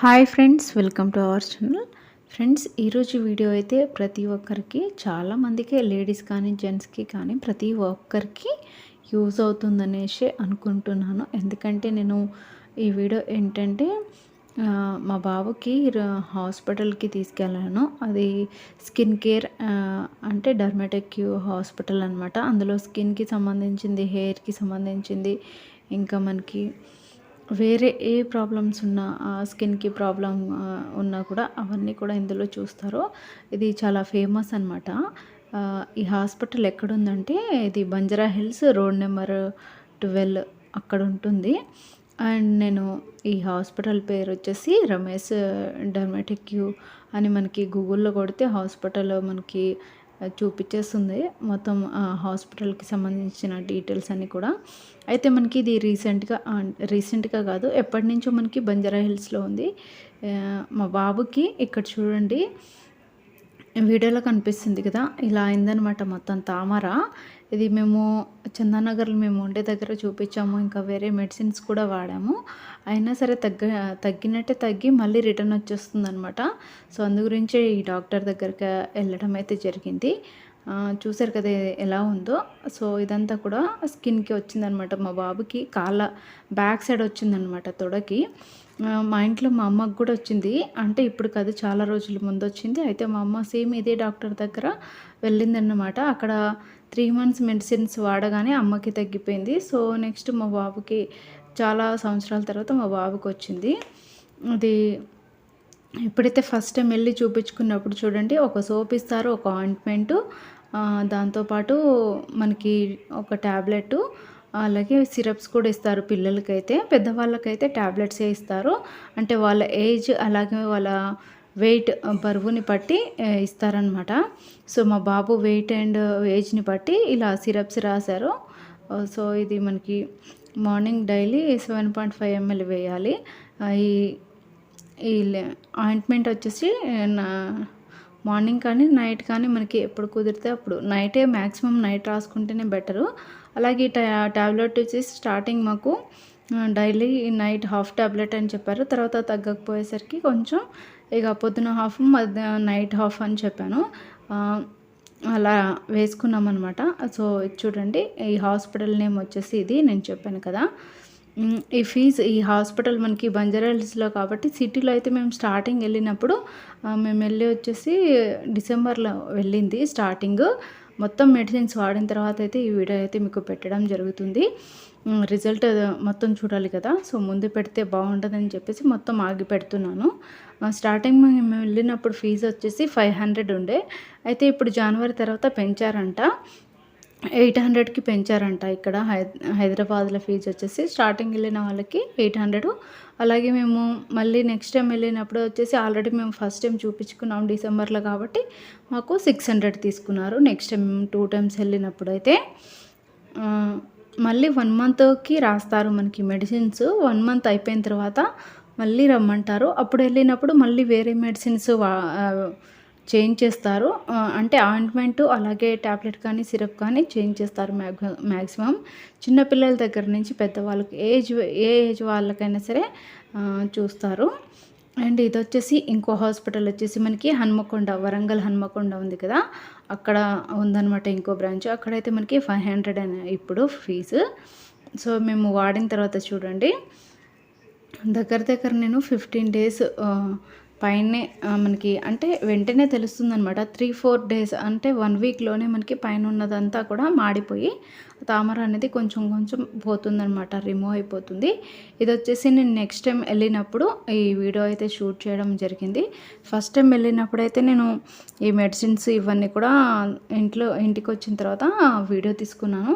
Hi friends welcome to our channel. Friends ఈరోజు video అయితే ప్రతి ఒక్కరికి చాలామందికి లేడీస్ కానీ జెంట్స్కి కానీ ప్రతి ఒక్కరికి యూజ్ అవుతుందనేసి అనుకుంటున్నాను. ఎందుకంటే నేను ఈ వీడియో ఏంటంటే మా బాబుకి హాస్పిటల్కి తీసుకెళ్ళాను. అది స్కిన్ కేర్ అంటే డర్మటెక్యూ హాస్పిటల్ అనమాట అందులో స్కిన్కి సంబంధించింది హెయిర్కి సంబంధించింది ఇంకా మనకి వేరే ఏ ప్రాబ్లమ్స్ ఉన్నా స్కిన్కి ప్రాబ్లం ఉన్నా కూడా అవన్నీ కూడా ఇందులో చూస్తారు. ఇది చాలా ఫేమస్ అనమాట ఈ హాస్పిటల్ ఎక్కడుందంటే ఇది Banjara Hills road number twelve అక్కడ ఉంటుంది. అండ్ నేను ఈ హాస్పిటల్ పేరు వచ్చేసి రమేష్ డర్మాటిక్యూ అని మనకి గూగుల్లో కొడితే హాస్పిటల్ మనకి చూపించేస్తుంది. మొత్తం హాస్పిటల్కి సంబంధించిన డీటెయిల్స్ అన్నీ కూడా. అయితే మనకి ఇది రీసెంట్గా రీసెంట్గా కాదు ఎప్పటి నుంచో మనకి బంజారా హిల్స్లో ఉంది. మా బాబుకి ఇక్కడ చూడండి. వీడియోలో కనిపిస్తుంది కదా ఇలా అయిందనమాట మొత్తం తామర. ఇది మేము చందానగర్లో మేము ఉండే దగ్గర చూపించాము ఇంకా వేరే మెడిసిన్స్ కూడా వాడాము. అయినా సరే తగ్గ తగ్గినట్టే తగ్గి మళ్ళీ రిటర్న్ వచ్చేస్తుంది అనమాట సో అందు గురించి ఈ డాక్టర్ దగ్గరికి వెళ్ళడం అయితే జరిగింది. చూసారు కదా ఎలా ఉందో. సో ఇదంతా కూడా స్కిన్కి వచ్చిందనమాట మా బాబుకి కాళ్ళ బ్యాక్ సైడ్ వచ్చిందనమాట తొడకి. మా ఇంట్లో మా అమ్మకు కూడా వచ్చింది. అంటే ఇప్పుడు కాదు చాలా రోజుల ముందు వచ్చింది. అయితే మా అమ్మ సేమ్ ఇదే డాక్టర్ దగ్గర వెళ్ళిందన్నమాట. అక్కడ త్రీ మంత్స్ మెడిసిన్స్ వాడగానే అమ్మకి తగ్గిపోయింది. సో నెక్స్ట్ మా బాబుకి చాలా సంవత్సరాల తర్వాత మా బాబుకి వచ్చింది. అది ఎప్పుడైతే ఫస్ట్ టైం వెళ్ళి చూపించుకున్నప్పుడు చూడండి ఒక సోప్ ఇస్తారు ఒక ఆయింట్మెంటు దాంతోపాటు మనకి ఒక ట్యాబ్లెట్ అలాగే సిరప్స్ కూడా ఇస్తారు పిల్లలకైతే పెద్దవాళ్ళకైతే ట్యాబ్లెట్సే ఇస్తారు. అంటే వాళ్ళ ఏజ్ అలాగే వాళ్ళ వెయిట్ బరువుని బట్టి ఇస్తారనమాట సో మా బాబు వెయిట్ అండ్ ఏజ్ని బట్టి ఇలా సిరప్స్ రాశారు. సో ఇది మనకి morning daily seven point five ml వేయాలి. ఈ ఈ ఆయింట్మెంట్ వచ్చేసి నా మార్నింగ్ కానీ నైట్ కానీ మనకి ఎప్పుడు కుదిరితే అప్పుడు నైటే మ్యాక్సిమం నైట్ రాసుకుంటేనే బెటరు. అలాగే ఈ ట్యాబ్లెట్ వచ్చేసి స్టార్టింగ్ మాకు డైలీ నైట్ హాఫ్ ట్యాబ్లెట్ అని చెప్పారు. తర్వాత తగ్గకపోయేసరికి కొంచెం ఇక పొద్దున హాఫ్ మధ్య నైట్ హాఫ్ అని చెప్పాను. అలా వేసుకున్నాం అనమాట సో చూడండి ఈ హాస్పిటల్ నేమ్ వచ్చేసి ఇది నేను చెప్పాను కదా. ఈ ఫీజు ఈ హాస్పిటల్ మనకి బంజారా హిల్స్లో కాబట్టి సిటీలో అయితే మేము స్టార్టింగ్ వెళ్ళినప్పుడు మేము వెళ్ళి వచ్చేసి డిసెంబర్లో వెళ్ళింది స్టార్టింగ్. మొత్తం మెడిసిన్స్ వాడిన తర్వాత అయితే ఈ వీడియో అయితే మీకు పెట్టడం జరుగుతుంది. రిజల్ట్ మొత్తం చూడాలి కదా. సో ముందు పెడితే బాగుంటుందని చెప్పేసి మొత్తం ఆగి పెడుతున్నాను. స్టార్టింగ్ మేము వెళ్ళినప్పుడు ఫీజు వచ్చేసి ఫైవ్ హండ్రెడ్ ఉండే. అయితే ఇప్పుడు జనవరి తర్వాత పెంచారంట. ఎయిట్ హండ్రెడ్కి పెంచారంట ఇక్కడ హై హైదరాబాద్లో ఫీజు వచ్చేసి. స్టార్టింగ్ వెళ్ళిన వాళ్ళకి ఎయిట్ హండ్రెడ్. అలాగే మేము మళ్ళీ నెక్స్ట్ టైం వెళ్ళినప్పుడు వచ్చేసి ఆల్రెడీ మేము ఫస్ట్ టైం చూపించుకున్నాం డిసెంబర్లో కాబట్టి మాకు సిక్స్ హండ్రెడ్ తీసుకున్నారు. నెక్స్ట్ టైం టూ టైమ్స్ వెళ్ళినప్పుడు అయితే మళ్ళీ వన్ మంత్కి రాస్తారు మనకి మెడిసిన్స్. వన్ మంత్ అయిపోయిన తర్వాత మళ్ళీ రమ్మంటారు. అప్పుడు వెళ్ళినప్పుడు మళ్ళీ వేరే మెడిసిన్స్ వా చేంజ్ చేస్తారు. అంటే ఆయింట్మెంట్ అలాగే ట్యాబ్లెట్ కానీ సిరప్ కానీ చేంజ్ చేస్తారు మ్యాక్సిమం చిన్నపిల్లల దగ్గర నుంచి పెద్దవాళ్ళకి ఏజ్ ఏ ఏజ్ వాళ్ళకైనా సరే చూస్తారు. అండ్ ఇది వచ్చేసి ఇంకో హాస్పిటల్ వచ్చేసి మనకి హన్మకొండ వరంగల్ హన్మకొండ ఉంది కదా. అక్కడ ఉందన్నమాట ఇంకో బ్రాంచ్. అక్కడైతే మనకి ఫైవ్ హండ్రెడ్ అని ఇప్పుడు ఫీజు. సో మేము వాడిన తర్వాత చూడండి. దగ్గర దగ్గర నేను ఫిఫ్టీన్ డేస్ పైనే మనకి అంటే వెంటనే తెలుస్తుంది అనమాట త్రీ ఫోర్ డేస్ అంటే వన్ వీక్లోనే మనకి పైన ఉన్నదంతా కూడా మాడిపోయి తామర అనేది కొంచెం కొంచెం పోతుందనమాట రిమూవ్ అయిపోతుంది. ఇది వచ్చేసి నేను నెక్స్ట్ టైం వెళ్ళినప్పుడు ఈ వీడియో అయితే షూట్ చేయడం జరిగింది. ఫస్ట్ టైం వెళ్ళినప్పుడు అయితే నేను ఈ మెడిసిన్స్ ఇవన్నీ కూడా ఇంట్లో ఇంటికి వచ్చిన తర్వాత వీడియో తీసుకున్నాను.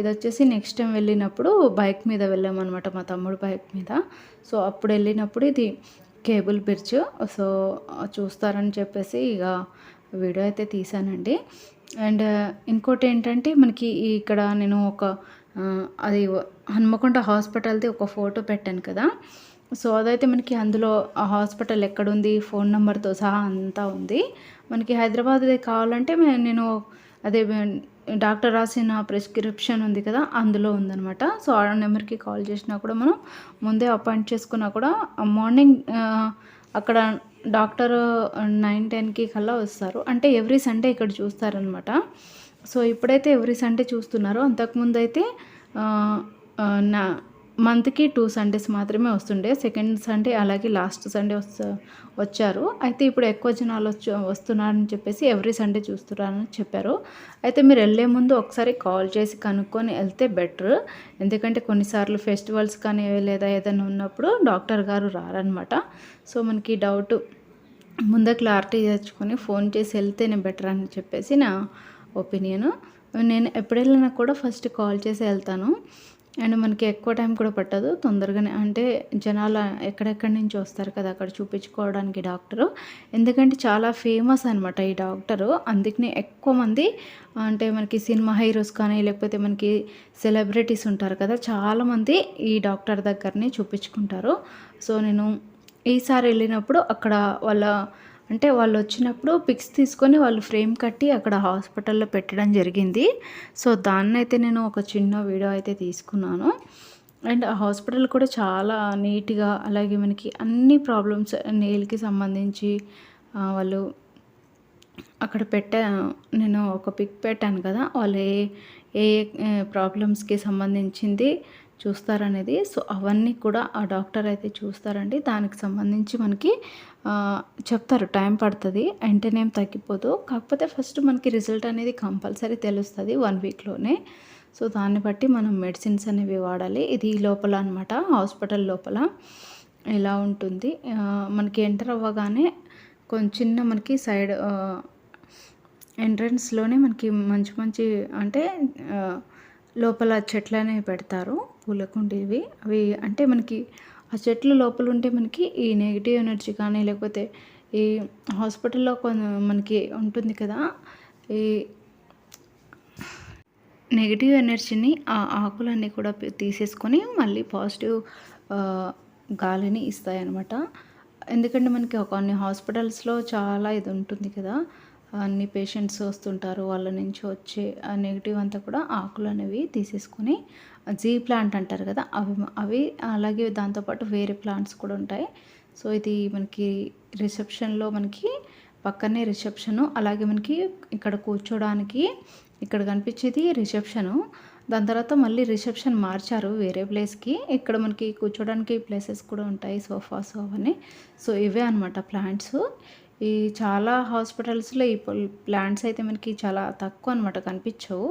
ఇది వచ్చేసి నెక్స్ట్ టైం వెళ్ళినప్పుడు బైక్ మీద వెళ్ళామన్నమాట మా తమ్ముడు బైక్ మీద. సో అప్పుడు వెళ్ళినప్పుడు ఇది కేబుల్ బ్రిడ్జ్. సో చూస్తారని చెప్పేసి ఇక వీడియో అయితే తీసానండి అండ్ ఇంకోటి ఏంటంటే మనకి ఇక్కడ నేను ఒక అది హన్మకొండ హాస్పిటల్ది ఒక ఫోటో పెట్టాను కదా. సో అదైతే మనకి అందులో ఆ హాస్పిటల్ ఎక్కడుంది ఫోన్ నెంబర్తో సహా అంతా ఉంది. మనకి హైదరాబాద్ది కావాలంటే మే- నేను అదే డాక్టర్ రాసిన ప్రిస్క్రిప్షన్ ఉంది కదా అందులో ఉందనమాట సో ఆ నెంబర్కి కాల్ చేసినా కూడా మనం ముందే అపాయింట్ చేసుకున్నా కూడా మార్నింగ్ అక్కడ డాక్టర్ నైన్ టెన్కి కల్లా వస్తారు. అంటే ఎవ్రీ సండే ఇక్కడ చూస్తారనమాట సో ఇప్పుడైతే ఎవ్రీ సండే చూస్తున్నారు. అంతకుముందు అయితే నా మంత్కి టూ సండేస్ మాత్రమే వస్తుండే. సెకండ్ సండే అలాగే లాస్ట్ సండే వస్తా వచ్చారు. అయితే ఇప్పుడు ఎక్కువ జనాలు వచ్చి వస్తున్నారని చెప్పేసి ఎవ్రీ సండే చూస్తున్నారని చెప్పారు. అయితే మీరు వెళ్ళే ముందు ఒకసారి కాల్ చేసి కనుక్కొని వెళ్తే బెటర్. ఎందుకంటే కొన్నిసార్లు ఫెస్టివల్స్ కానీ లేదా ఏదైనా ఉన్నప్పుడు డాక్టర్ గారు రారనమాట సో మనకి డౌట్ ముందే క్లారిటీ తెచ్చుకొని ఫోన్ చేసి వెళ్తేనే బెటర్ అని చెప్పేసి నా ఒపీనియన్. నేను ఎప్పుడు వెళ్ళినా కూడా ఫస్ట్ కాల్ చేసి వెళ్తాను. అండ్ మనకి ఎక్కువ టైం కూడా పట్టదు. తొందరగానే అంటే జనాలు ఎక్కడెక్కడి నుంచి వస్తారు కదా అక్కడ చూపించుకోవడానికి డాక్టరు. ఎందుకంటే చాలా ఫేమస్ అనమాట ఈ డాక్టరు. అందుకనే ఎక్కువ మంది అంటే మనకి సినిమా హీరోస్ కానీ లేకపోతే మనకి సెలబ్రిటీస్ ఉంటారు కదా చాలామంది ఈ డాక్టర్ దగ్గరనే చూపించుకుంటారు. సో నేను ఈసారి వెళ్ళినప్పుడు అక్కడ వాళ్ళ అంటే వాళ్ళు వచ్చినప్పుడు పిక్స్ తీసుకొని వాళ్ళు ఫ్రేమ్ కట్టి అక్కడ హాస్పిటల్లో పెట్టడం జరిగింది. సో దాన్నైతే నేను ఒక చిన్న వీడియో అయితే తీసుకున్నాను. అండ్ ఆ హాస్పిటల్ కూడా చాలా నీట్గా అలాగే మనకి అన్ని ప్రాబ్లమ్స్ నెయిల్కి సంబంధించి వాళ్ళు అక్కడ పెట్టా నేను ఒక పిక్ పెట్టాను కదా వాళ్ళు ఏ ఏ ప్రాబ్లమ్స్కి సంబంధించింది. చూస్తారనేది. సో అవన్నీ కూడా ఆ డాక్టర్ అయితే చూస్తారండి. దానికి సంబంధించి మనకి చెప్తారు. టైం పడుతుంది వెంటనే ఏం తగ్గిపోదు. కాకపోతే ఫస్ట్ మనకి రిజల్ట్ అనేది కంపల్సరీ తెలుస్తుంది వన్ వీక్లోనే. సో దాన్ని బట్టి మనం మెడిసిన్స్ అనేవి వాడాలి. ఇది లోపల అనమాట హాస్పిటల్ లోపల ఎలా ఉంటుంది. మనకి ఎంటర్ అవ్వగానే కొంచెం చిన్న మనకి సైడ్ ఎంట్రన్స్లోనే మనకి మంచి మంచి అంటే లోపల చెట్లనే పెడతారు పూలకుండీవి. అవి అంటే మనకి ఆ చెట్లు లోపల ఉంటే మనకి ఈ నెగిటివ్ ఎనర్జీ కానీ లేకపోతే ఈ హాస్పిటల్లో కొంత మనకి ఉంటుంది కదా ఈ నెగిటివ్ ఎనర్జీని ఆ ఆకులన్నీ కూడా తీసేసుకొని మళ్ళీ పాజిటివ్ గాలిని ఇస్తాయన్నమాట. ఎందుకంటే మనకి కొన్ని హాస్పిటల్స్లో చాలా ఇది ఉంటుంది కదా అన్ని పేషెంట్స్ వస్తుంటారు వాళ్ళ నుంచి వచ్చే నెగిటివ్ అంతా కూడా ఆకులు అనేవి తీసేసుకొని జీ ప్లాంట్ అంటారు కదా అవి అవి అలాగే దాంతోపాటు వేరే ప్లాంట్స్ కూడా ఉంటాయి. సో ఇది మనకి రిసెప్షన్లో మనకి పక్కనే రిసెప్షను అలాగే మనకి ఇక్కడ కూర్చోడానికి ఇక్కడ కనిపించేది రిసెప్షను దాని తర్వాత మళ్ళీ రిసెప్షన్ మార్చారు వేరే ప్లేస్కి ఇక్కడ మనకి కూర్చోడానికి ప్లేసెస్ కూడా ఉంటాయి సోఫాస్ అవన్నీ. సో ఇవే అనమాట ప్లాంట్స్ ఈ చాలా హాస్పిటల్స్లో ఈ ప్లాంట్స్ అయితే మనకి చాలా తక్కువ అనమాట కనిపించవు.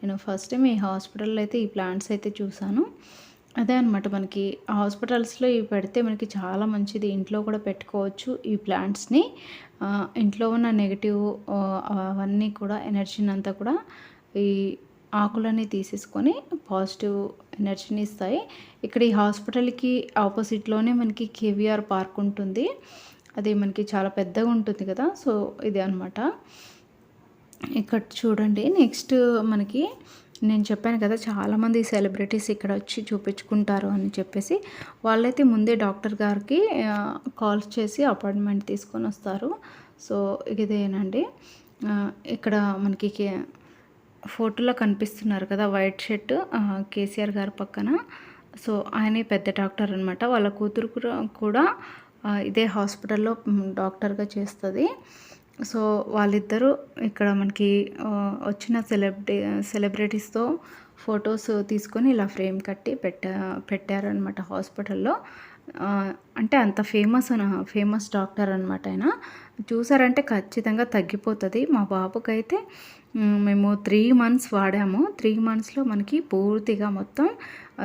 నేను ఫస్ట్ టైం ఈ హాస్పిటల్లో అయితే ఈ ప్లాంట్స్ అయితే చూశాను అదే అనమాట మనకి హాస్పిటల్స్లో ఇవి పెడితే మనకి చాలా మంచిది. ఇంట్లో కూడా పెట్టుకోవచ్చు ఈ ప్లాంట్స్ని. ఇంట్లో ఉన్న నెగిటివ్ అవన్నీ కూడా ఎనర్జీని అంతా కూడా ఈ ఆకులన్నీ తీసేసుకొని పాజిటివ్ ఎనర్జీని ఇస్తాయి. ఇక్కడ ఈ హాస్పిటల్కి ఆపోజిట్లోనే మనకి కేవీఆర్ పార్క్ ఉంటుంది. అది మనకి చాలా పెద్దగా ఉంటుంది కదా. సో ఇది అనమాట ఇక్కడ చూడండి. నెక్స్ట్ మనకి నేను చెప్పాను కదా చాలామంది సెలబ్రిటీస్ ఇక్కడ వచ్చి చూపించుకుంటారు అని చెప్పేసి. వాళ్ళైతే ముందే డాక్టర్ గారికి కాల్స్ చేసి అపాయింట్మెంట్ తీసుకొని వస్తారు. సో ఇదేనండి. ఇక్కడ మనకి ఫోటోలో కనిపిస్తున్నారు కదా వైట్ షర్ట్ కేసీఆర్ గారి పక్కన. సో ఆయనే పెద్ద డాక్టర్ అనమాట వాళ్ళ కూతురు కూడా కూడా ఇదే హాస్పిటల్లో డాక్టర్గా చేస్తుంది. సో వాళ్ళిద్దరూ ఇక్కడ మనకి వచ్చిన సెలబ్రిటీ సెలబ్రిటీస్తో ఫొటోస్ తీసుకొని ఇలా ఫ్రేమ్ కట్టి పెట్టా పెట్టారనమాట హాస్పిటల్లో. అంటే అంత ఫేమస్ ఫేమస్ డాక్టర్ అనమాట ఆయన. చూసారంటే ఖచ్చితంగా తగ్గిపోతుంది. మా బాబుకైతే మేము త్రీ మంత్స్ వాడాము. త్రీ మంత్స్లో మనకి పూర్తిగా మొత్తం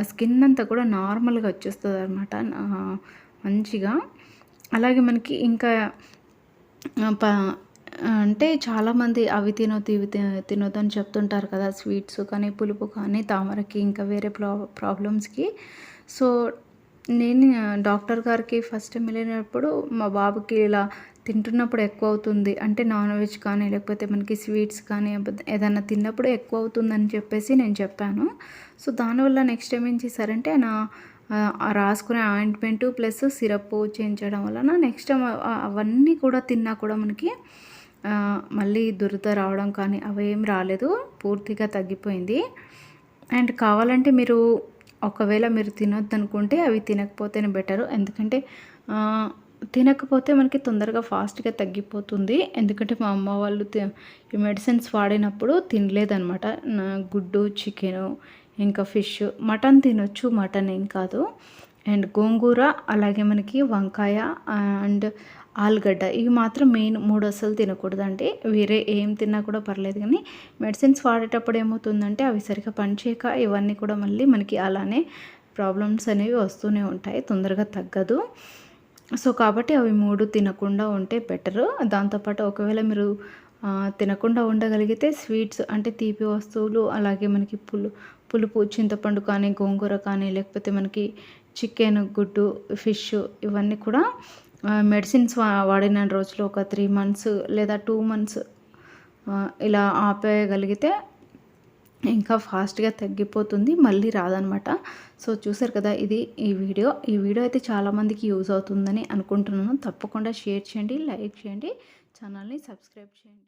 స్కిన్ అంతా కూడా నార్మల్గా వచ్చేస్తుంది అనమాట మంచిగా. అలాగే మనకి ఇంకా ప అంటే చాలామంది అవి తినొద్దు ఇవి తినొద్దు అని చెప్తుంటారు కదా స్వీట్స్ కానీ పులుపు కానీ తామరకి ఇంకా వేరే ప్రా ప్రాబ్లమ్స్కి. సో నేను డాక్టర్ గారికి ఫస్ట్ వెళ్ళినప్పుడు మా బాబుకి ఇలా తింటున్నప్పుడు ఎక్కువ అవుతుంది అంటే నాన్ వెజ్ కానీ లేకపోతే మనకి స్వీట్స్ కానీ ఏదైనా తిన్నప్పుడు ఎక్కువ అవుతుందని చెప్పేసి నేను చెప్పాను. సో దానివల్ల నెక్స్ట్ టైం ఏం చేశారంటే నా రాసుకునే ఆయింట్మెంట్ ప్లస్ సిరప్ చేయించడం వలన నెక్స్ట్ అవన్నీ కూడా తిన్నా కూడా మనకి మళ్ళీ దురద రావడం కానీ అవేం రాలేదు. పూర్తిగా తగ్గిపోయింది. అండ్ కావాలంటే మీరు ఒకవేళ మీరు తినొద్దు అనుకుంటే అవి తినకపోతేనే బెటరు. ఎందుకంటే తినకపోతే మనకి తొందరగా ఫాస్ట్గా తగ్గిపోతుంది. ఎందుకంటే మా అమ్మ వాళ్ళు ఈ మెడిసిన్స్ వాడినప్పుడు తినలేదనమాట నా- గుడ్డు చికెను ఇంకా ఫిష్. మటన్ తినొచ్చు మటన్ ఏం కాదు. అండ్ గోంగూర అలాగే మనకి వంకాయ అండ్ ఆలుగడ్డ. ఇవి మాత్రం మెయిన్ మూడు అసలు తినకూడదండి. వేరే ఏం తిన్నా కూడా పర్లేదు కానీ మెడిసిన్స్ వాడేటప్పుడు ఏమవుతుందంటే అవి సరిగ్గా పనిచేయక ఇవన్నీ కూడా మళ్ళీ మనకి అలానే ప్రాబ్లమ్స్ అనేవి వస్తూనే ఉంటాయి. తొందరగా తగ్గదు. సో కాబట్టి అవి మూడు తినకుండా ఉంటే బెటర్. దాంతోపాటు ఒకవేళ మీరు తినకుండా ఉండగలిగితే స్వీట్స్ అంటే తీపి వస్తువులు అలాగే మనకి పులు పులుపు చింతపండు కానీ గోంగూర కానీ లేకపోతే మనకి చికెన్ గుడ్డు ఫిష్ ఇవన్నీ కూడా మెడిసిన్స్ వాడిన రోజులు ఒక త్రీ మంత్స్ లేదా టూ మంత్స్ ఇలా ఆపేయగలిగితే ఇంకా ఫాస్ట్గా తగ్గిపోతుంది మళ్ళీ రాదనమాట. సో చూసారు కదా ఇది ఈ వీడియో. ఈ వీడియో అయితే చాలామందికి యూజ్ అవుతుందని అనుకుంటున్నాను. తప్పకుండా షేర్ చేయండి లైక్ చేయండి ఛానల్ని సబ్స్క్రైబ్ చేయండి.